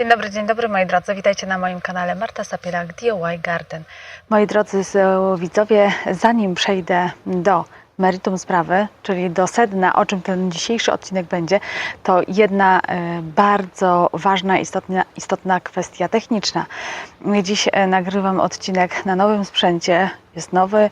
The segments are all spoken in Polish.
Dzień dobry, dzień dobry moi drodzy. Witajcie na moim kanale Marta Sapielak DIY Garden. Moi drodzy z- widzowie, zanim przejdę do meritum sprawy, czyli do sedna, o czym ten dzisiejszy odcinek będzie, to jedna e, bardzo ważna, istotna, istotna kwestia techniczna. Dziś e, nagrywam odcinek na nowym sprzęcie. Jest nowy e,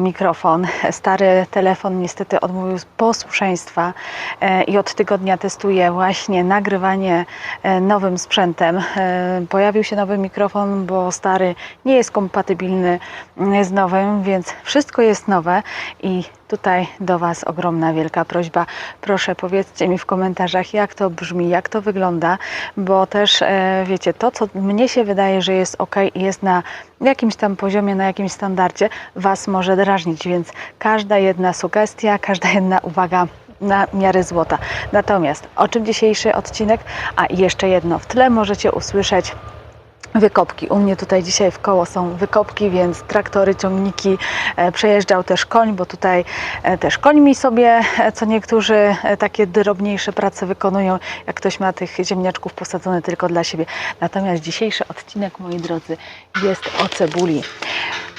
mikrofon. Stary telefon niestety odmówił posłuszeństwa e, i od tygodnia testuję właśnie nagrywanie e, nowym sprzętem. E, Pojawił się nowy mikrofon, bo stary nie jest kompatybilny z nowym, więc wszystko jest nowe i tutaj do Was ogromna, wielka prośba. Proszę powiedzcie mi w komentarzach, jak to brzmi, jak to wygląda, bo też e, wiecie, to co mnie się wydaje, że jest ok i jest na jakimś tam poziomie, na jakimś standardzie, Was może drażnić, więc każda jedna sugestia, każda jedna uwaga na miarę złota. Natomiast o czym dzisiejszy odcinek? A jeszcze jedno, w tle możecie usłyszeć Wykopki. U mnie tutaj dzisiaj w koło są wykopki, więc traktory, ciągniki. E, Przejeżdżał też koń, bo tutaj e, też końmi sobie e, co niektórzy takie drobniejsze prace wykonują, jak ktoś ma tych ziemniaczków posadzone tylko dla siebie. Natomiast dzisiejszy odcinek, moi drodzy, jest o cebuli.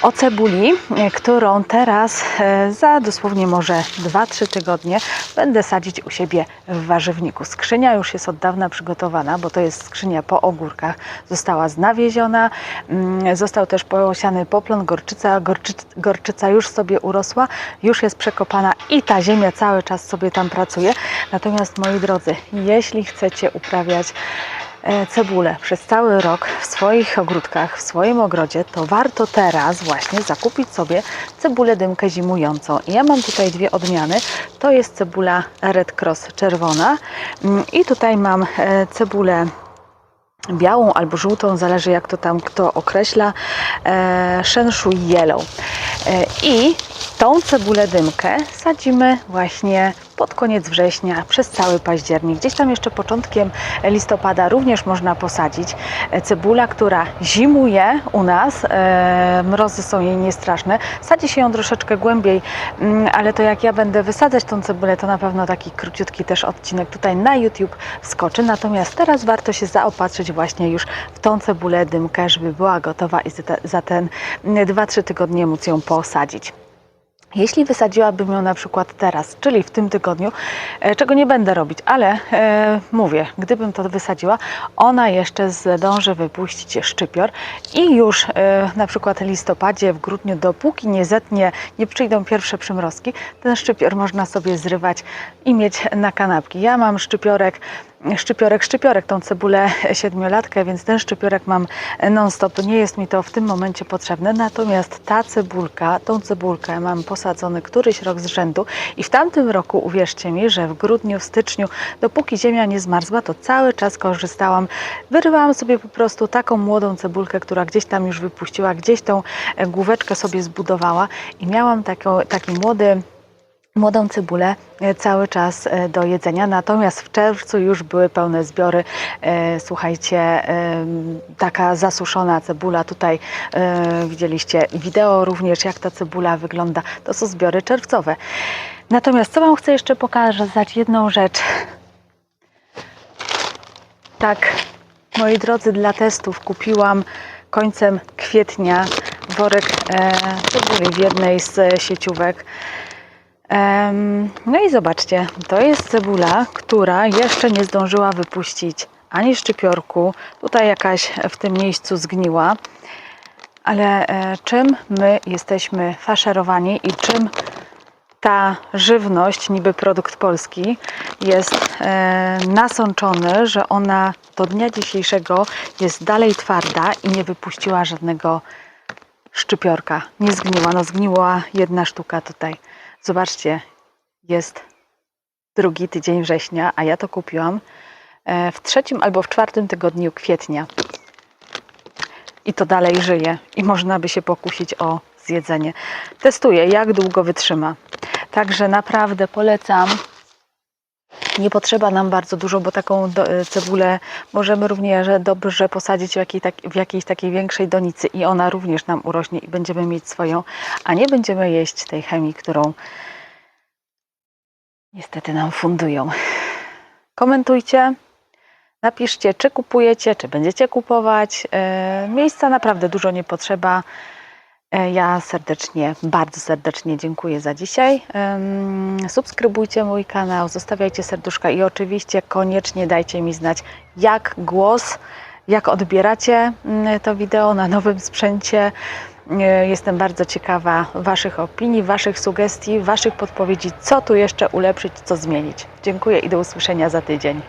O cebuli, którą teraz za dosłownie może 2-3 tygodnie będę sadzić u siebie w warzywniku. Skrzynia już jest od dawna przygotowana, bo to jest skrzynia po ogórkach. Została znawieziona, mm, został też posiany poplon, gorczyca. Gorczy, gorczyca już sobie urosła, już jest przekopana i ta ziemia cały czas sobie tam pracuje. Natomiast moi drodzy, jeśli chcecie uprawiać e, cebulę przez cały rok w swoich ogródkach, w swoim ogrodzie, to warto teraz właśnie zakupić sobie cebulę dymkę zimującą. Ja mam tutaj dwie odmiany. To jest cebula Red Cross czerwona mm, i tutaj mam e, cebulę białą albo żółtą, zależy jak to tam kto określa, e, Shenshu Yellow. E, I tą cebulę dymkę sadzimy właśnie pod koniec września, przez cały październik. Gdzieś tam jeszcze początkiem listopada również można posadzić. Cebula, która zimuje u nas, e, mrozy są jej niestraszne. Sadzi się ją troszeczkę głębiej, mm, ale to jak ja będę wysadzać tą cebulę, to na pewno taki króciutki też odcinek tutaj na YouTube wskoczy. Natomiast teraz warto się zaopatrzyć właśnie już w tą cebulę dymkę, żeby była gotowa i za ten 2-3 tygodnie móc ją posadzić. Jeśli wysadziłabym ją na przykład teraz, czyli w tym tygodniu, e, czego nie będę robić, ale e, mówię, gdybym to wysadziła, ona jeszcze zdąży wypuścić szczypior i już e, na przykład w listopadzie, w grudniu, dopóki nie zetnie, nie przyjdą pierwsze przymrozki, ten szczypior można sobie zrywać i mieć na kanapki. Ja mam szczypiorek szczypiorek, szczypiorek, tą cebulę siedmiolatkę, więc ten szczypiorek mam non-stop. Nie jest mi to w tym momencie potrzebne, natomiast ta cebulka, tą cebulkę mam posadzony któryś rok z rzędu i w tamtym roku, uwierzcie mi, że w grudniu, w styczniu, dopóki ziemia nie zmarzła, to cały czas korzystałam. Wyrywałam sobie po prostu taką młodą cebulkę, która gdzieś tam już wypuściła, gdzieś tą e, główeczkę sobie zbudowała i miałam taką, taki młody młodą cebulę e, cały czas e, do jedzenia. Natomiast w czerwcu już były pełne zbiory. E, Słuchajcie, taka zasuszona cebula. Tutaj widzieliście wideo również, jak ta cebula wygląda. To są zbiory czerwcowe. Natomiast co Wam chcę jeszcze pokazać? Jedną rzecz. Tak, moi drodzy, dla testów kupiłam końcem kwietnia worek cebuli w jednej z sieciówek. No i zobaczcie, to jest cebula, która jeszcze nie zdążyła wypuścić ani szczypiorku. Tutaj jakaś w tym miejscu zgniła. Ale e, czym my jesteśmy faszerowani i czym ta żywność, niby produkt polski, jest e, nasączony, że ona do dnia dzisiejszego jest dalej twarda i nie wypuściła żadnego szczypiorka. Nie zgniła. No zgniła jedna sztuka tutaj. Zobaczcie, jest drugi tydzień września, a ja to kupiłam e, w trzecim albo w czwartym tygodniu kwietnia. I to dalej żyje i można by się pokusić o zjedzenie. Testuję, jak długo wytrzyma. Także naprawdę polecam. Nie potrzeba nam bardzo dużo, bo taką e, cebulę możemy również dobrze posadzić w, jakiej, tak, w jakiejś takiej większej donicy i ona również nam urośnie i będziemy mieć swoją, a nie będziemy jeść tej chemii, którą niestety nam fundują. Komentujcie, Napiszcie, czy kupujecie, czy będziecie kupować. E, Miejsca naprawdę dużo nie potrzeba. E, Ja serdecznie, bardzo serdecznie dziękuję za dzisiaj. Subskrybujcie mój kanał, zostawiajcie serduszka i oczywiście koniecznie dajcie mi znać, jak głos, jak odbieracie mm, to wideo na nowym sprzęcie. E, Jestem bardzo ciekawa Waszych opinii, Waszych sugestii, Waszych podpowiedzi, co tu jeszcze ulepszyć, co zmienić. Dziękuję i do usłyszenia za tydzień.